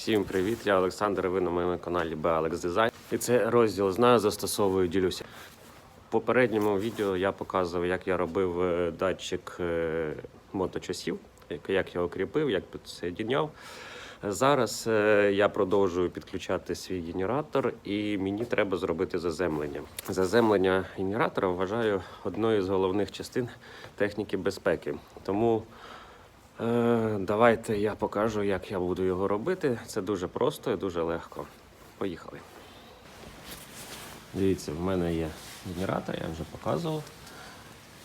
Всім привіт! Я Олександр. Ви на моєму каналі BALEX Design. І це розділ знаю, застосовую, ділюся. В попередньому відео я показував, як я робив е, датчик е, моточасів, як- я окріпив, як підсоєдняв. Зараз е, я продовжую підключати свій генератор, і мені треба зробити заземлення. Заземлення генератора вважаю одною з головних частин техніки безпеки. Тому давайте я покажу, як я буду його робити. Це дуже просто і дуже легко. Поїхали. Дивіться, в мене є генератор, я вже показував.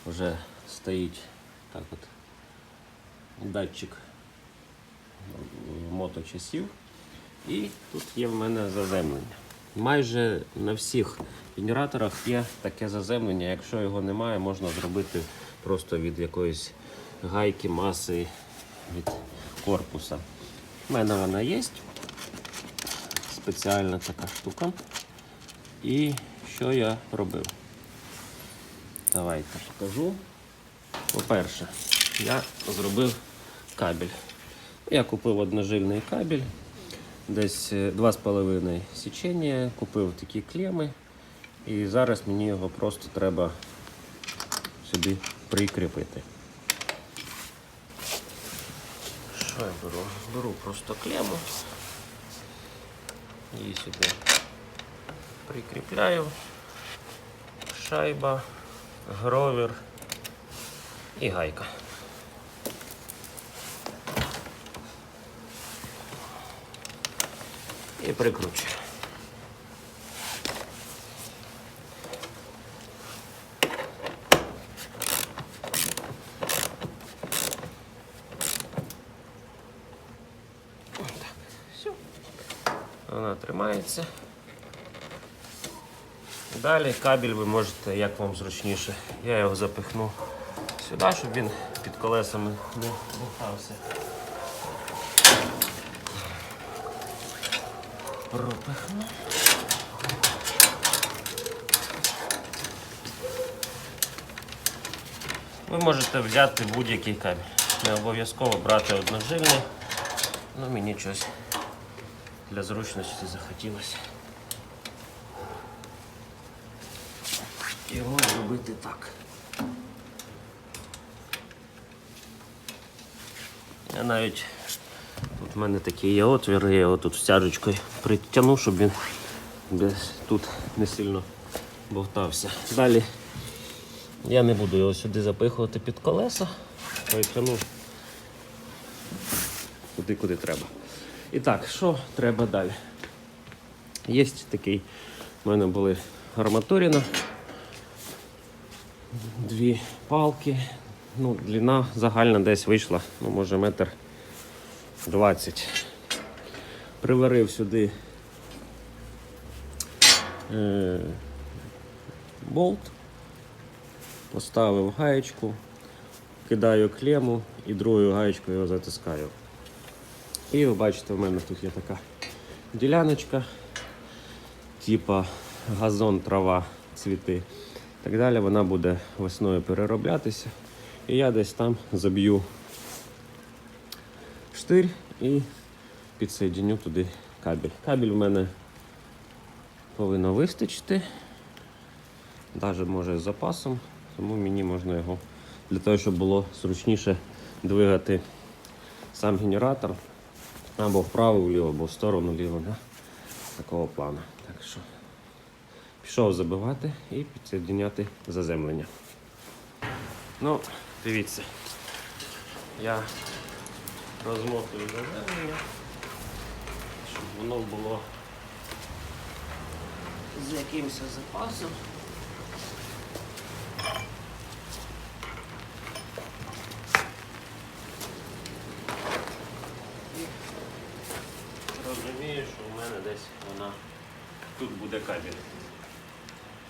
Вже стоїть так от датчик моточасів. І тут є в мене заземлення. Майже на всіх генераторах є таке заземлення. Якщо його немає, можна зробити просто від якоїсь гайки, маси від корпуса. У мене вона є. Спеціальна така штука. І що я робив? Давайте покажу. По-перше, я зробив кабель. Я купив одножильний кабель, десь е, 2,5 січення, купив такі клеми. І зараз мені його просто треба сюди прикріпити. Що я беру? Беру просто клему і сюди прикріпляю шайба, гровер і гайка. І прикручую. Вона тримається. Далі кабель ви можете, як вам зручніше. Я його запихну сюди, щоб він під колесами не бухався. Пропихну. Ви можете взяти будь-який кабель. Не обов'язково брати одножильний. Ну мені щось для зручності захотілося. Його зробити так. Я навіть тут в мене такий є отвір, я його тут стяжечкою притягну, щоб він тут не сильно бовтався. Далі я не буду його сюди запихувати під колеса, притягну туди, куди треба. І так, що треба далі? Є такий, в мене були арматуріна, дві палки. Ну, длина загальна десь вийшла, ну, може метр двадцять. Приварив сюди е, болт, поставив гаєчку, кидаю клему і другою гаєчкою його затискаю. І ви бачите, в мене тут є така діляночка, типа газон, трава, цвіти. Так далі вона буде весною перероблятися. І я десь там заб'ю штир і підсоєдню туди кабель. Кабель в мене повинно вистачити, навіть може з запасом, тому мені можна його для того, щоб було зручніше двигати сам генератор або вправо, вліво, або в сторону вліво, да? такого плану. Так що пішов забивати і підсоєдняти заземлення. Ну, дивіться, я розмотую заземлення, щоб воно було з якимось запасом.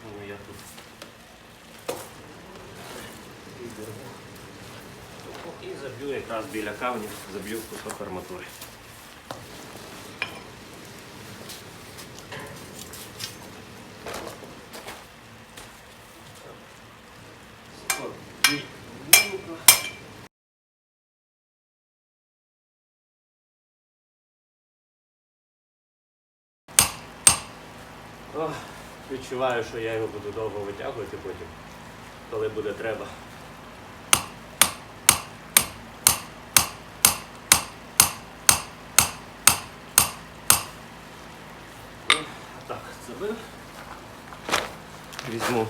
Ну, я тут. І заб'ю якраз біля камнів, заб'ю кусок арматури. Ох відчуваю, що я його буду довго витягувати потім, коли буде треба. Так, забив. Візьму.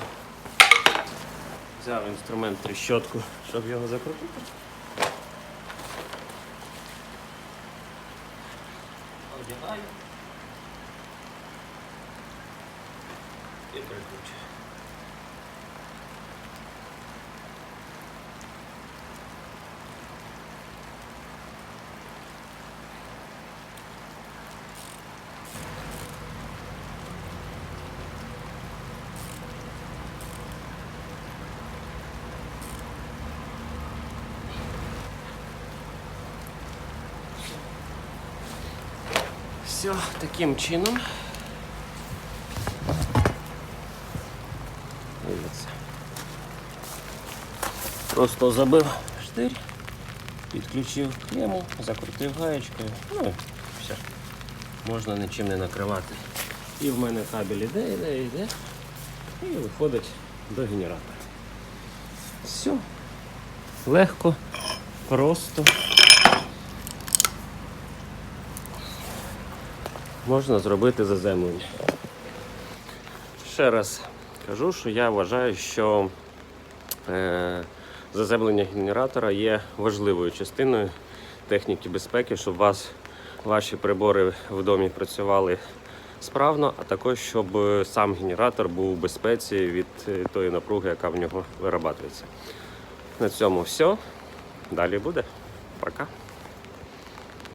Взяв інструмент тріщотку, щоб його закрутити. Одягаю. І прикручую. Все, таким чином. Просто забив штир, підключив клему, закрутив гаєчкою. Ну все. Можна нічим не накривати. І в мене кабель іде, іде, іде. І виходить до генератора. Все. Легко, просто. можна зробити заземлення. Ще раз кажу, що я вважаю, що е, заземлення генератора є важливою частиною техніки безпеки, щоб вас ваші прибори в домі працювали справно, а також щоб сам генератор був у безпеці від е, тої напруги, яка в нього вирабатується. На цьому все. Далі буде. Пока.